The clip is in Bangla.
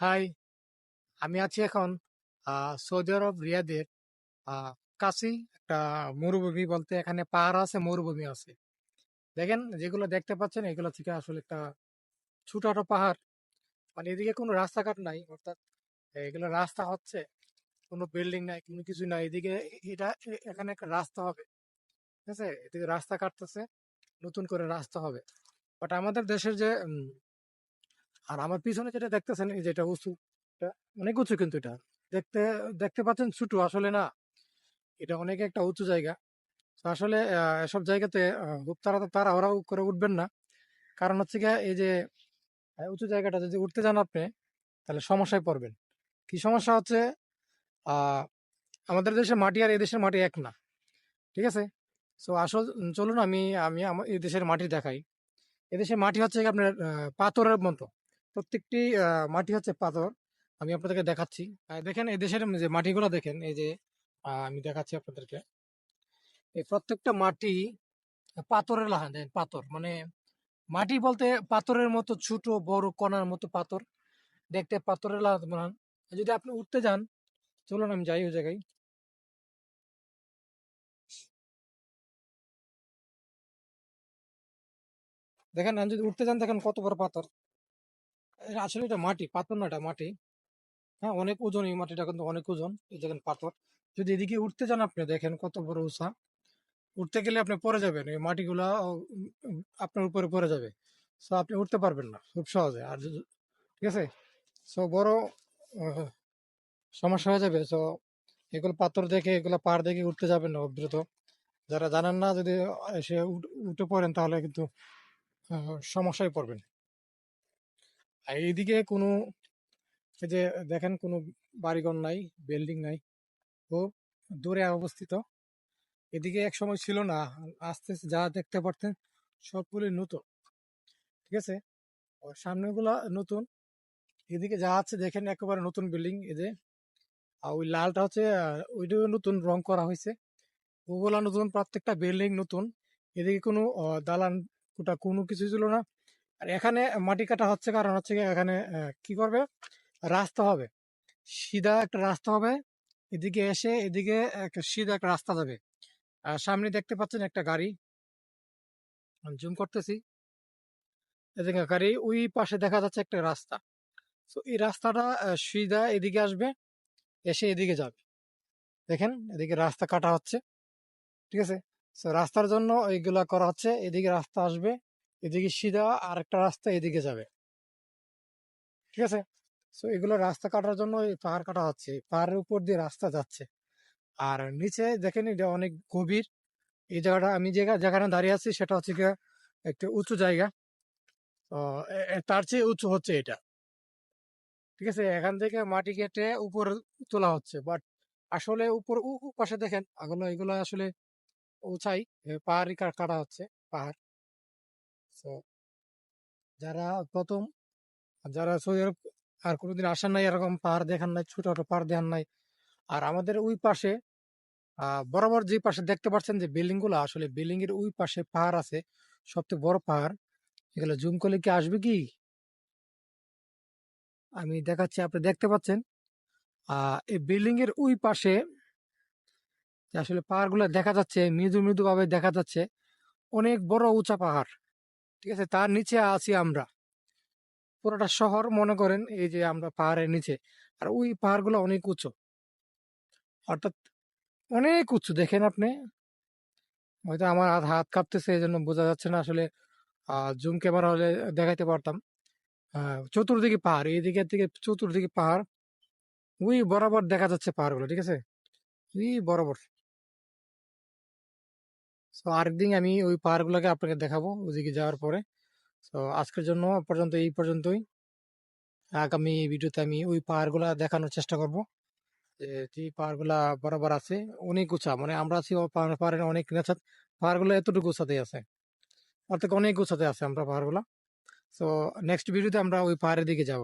হাই আমি আছি এখন সৌদি আরব রিয়াদের। কাছেই একটা মরুভূমি বলতে এখানে পাহাড় আছে, মরুভূমি আছে। দেখেন, যেগুলো দেখতে পাচ্ছেন, এগুলো থেকে আসলে একটা ছোটখাটো পাহাড়। মানে এদিকে কোনো রাস্তাঘাট নাই, অর্থাৎ এগুলো রাস্তা হচ্ছে, কোনো বিল্ডিং নাই, কোনো কিছু নাই। এদিকে এটা এখানে একটা রাস্তা হবে, ঠিক আছে? এদিকে রাস্তা কাটতেছে, নতুন করে রাস্তা হবে। বাট আমাদের দেশের যে আর আমার পিছনে যেটা দেখতেছেন, এই যেটা উঁচু অনেক উঁচু কিন্তু এটা। দেখতে দেখতে পাচ্ছেন ছোট, আসলে না, এটা অনেক একটা উঁচু জায়গা। তো আসলে এসব জায়গাতে খুব তারা তারা ওরাও করে উঠবেন না। কারণ হচ্ছে গিয়ে, এই যে উঁচু জায়গাটা যদি উঠতে যান আপনি, তাহলে সমস্যায় পড়বেন। কি সমস্যা হচ্ছে আমাদের দেশের মাটি আর এই দেশের মাটি এক না, ঠিক আছে? সো আসল, চলুন আমি আমি এই দেশের মাটি দেখাই। এদেশের মাটি হচ্ছে আপনার পাথরের মতো। প্রত্যেকটি মাটি হচ্ছে পাথর। আমি আপনাদেরকে দেখাচ্ছি। দেখেন এই দেশের যে মাটিগুলো দেখেন, এই যে আমি দেখাচ্ছি আপনাদেরকে। এই প্রত্যেকটা মাটি পাথরের লাহা দেখেন পাথর। মানে মাটি বলতে পাথরের মতো ছোট, বড় কণার মতো পাথর। দেখতে পাথরের লাহা বানান যদি আপনি উঠতে যান, চলুন আমি যাই ওই জায়গায়। দেখেন, আমি যদি উঠতে যান, দেখেন কত বড় পাথর। আসলে এটা মাটি, পাথর না এটা মাটি। হ্যাঁ অনেক ওজন এই মাটিটা কিন্তু অনেক ওজন। এই দেখেন পাথর। যদি এদিকে উঠতে যান আপনি, দেখেন কত বড় উঁচা উঠতে গেলে আপনি পড়ে যাবেন। এই মাটিগুলা আপনার উপরে পড়ে যাবে। সো আপনি উঠতে পারবেন না, খুব সহজে। আর ঠিক আছে? সো বড় সমস্যা হয়ে যাবে। সো এগুলো পাথর দেখে, এগুলো পাহাড় দেখে উঠতে যাবেন না দ্রুত। যারা জানেন না, যদি এসে উঠে পড়েন, তাহলে কিন্তু সমস্যায় পড়বেন। আর এইদিকে কোনো যে দেখেন কোনো বাড়িঘর নাই, বিল্ডিং নাই ও দূরে অবস্থিত। এদিকে এক সময় ছিল না, আস্তে আস্তে যা দেখতে পারতেন সবগুলি নতুন, ঠিক আছে? সামনেগুলা নতুন। এদিকে যা আছে দেখেন একেবারে নতুন বিল্ডিং, এই যে, আর ওই লালটা হচ্ছে ওইটাও নতুন রং করা হয়েছে। ওগুলা নতুন, প্রত্যেকটা বিল্ডিং নতুন। এদিকে কোনো দালান কোটা কোনো কিছু ছিল না। আর এখানে মাটি কাটা হচ্ছে কারণ হচ্ছে এখানে কি করবে? রাস্তা হবে। সিধা একটা রাস্তা হবে। এদিকে এসে এদিকে সিধা একটা রাস্তা যাবে। আর সামনে দেখতে পাচ্ছেন একটা গাড়ি। জুম করতেছি। এদিকে গাড়ি ওই পাশে দেখা যাচ্ছে একটা রাস্তা। তো এই রাস্তাটা সিধা এদিকে আসবে, এসে এদিকে যাবে। দেখেন, এদিকে রাস্তা কাটা হচ্ছে। ঠিক আছে? রাস্তার জন্য এইগুলা করা হচ্ছে। এদিকে রাস্তা আসবে। এদিকে সিধা আর একটা রাস্তা এদিকে যাবে। ঠিক আছে? তো এগুলো রাস্তা কাটার জন্য পাহাড় কাটা হচ্ছে। পাহাড়ের উপর দিয়ে রাস্তা যাচ্ছে। আর নিচে দেখেন এটা অনেক গভীর। এই জায়গাটা আমি যে যেখানে দাঁড়িয়ে আছি সেটা হচ্ছে একটা উঁচু জায়গা। তার চেয়ে উঁচু হচ্ছে এটা। ঠিক আছে? এখান থেকে মাটি কেটে উপরে তোলা হচ্ছে। বাট আসলে উপর পাশে দেখেন এগুলো এগুলো আসলে উঁচাই এ, পাহাড়ই কাটা হচ্ছে পাহাড়। যারা প্রথম যারা সৌদি আরব আর কোনোদিন আসেন নাই, এরকম পাহাড় দেখান নাই ছোট ছোট পাহাড় দেখান নাই। আর আমাদের ওই পাশে বরাবর যে পাশে দেখতে পাচ্ছেন যে বিল্ডিংগুলো আসলে বিল্ডিং এর ওই পাশে পাহাড় আছে সবথেকে বড় পাহাড়। এগুলো জুম করলে কি আসবে কি? আমি দেখাচ্ছি, আপনি দেখতে পাচ্ছেন। এই বিল্ডিং এর ওই পাশে আসলে পাহাড়গুলো দেখা যাচ্ছে, মৃদু মৃদু ভাবে দেখা যাচ্ছে, অনেক বড় উঁচা পাহাড়। ঠিক আছে? তার নিচে আছি আমরা। পুরোটা শহর মনে করেন এই যে আমরা পাহাড়ের নিচে। আর ওই পাহাড়গুলো অনেক উঁচু। অর্থাৎ অনেক উঁচু, দেখেন আপনি। হয়তো আমার হাত হাত কাঁপতেছে এই জন্য বোঝা যাচ্ছে না আসলে। জুম ক্যামেরা হলে দেখাইতে পারতাম। চতুর্দিকে পাহাড় এইদিকে থেকে চতুর্দিকে পাহাড়। ওই বরাবর দেখা যাচ্ছে পাহাড়গুলো, ঠিক আছে? ওই বরাবর। তো আরেকদিন আমি ওই পাহাড়গুলোকে আপনাকে দেখাবো ওইদিকে যাওয়ার পরে। সো আজকের জন্য পর্যন্ত, এই পর্যন্তই। আগামী ভিডিওতে আমি ওই পাহাড়গুলা দেখানোর চেষ্টা করব। যে পাহাড়গুলা বরাবর আছে, অনেক উঁচা। মানে আমরা আছি পাহাড়ের অনেক নেচা। পাহাড়গুলো এতটুকু উঁচাতে আছে। অর্থাৎ অনেক উঁচাতে আছে আমরা পাহাড়গুলা। সো নেক্সট ভিডিওতে আমরা ওই পাহাড়ের দিকে যাব।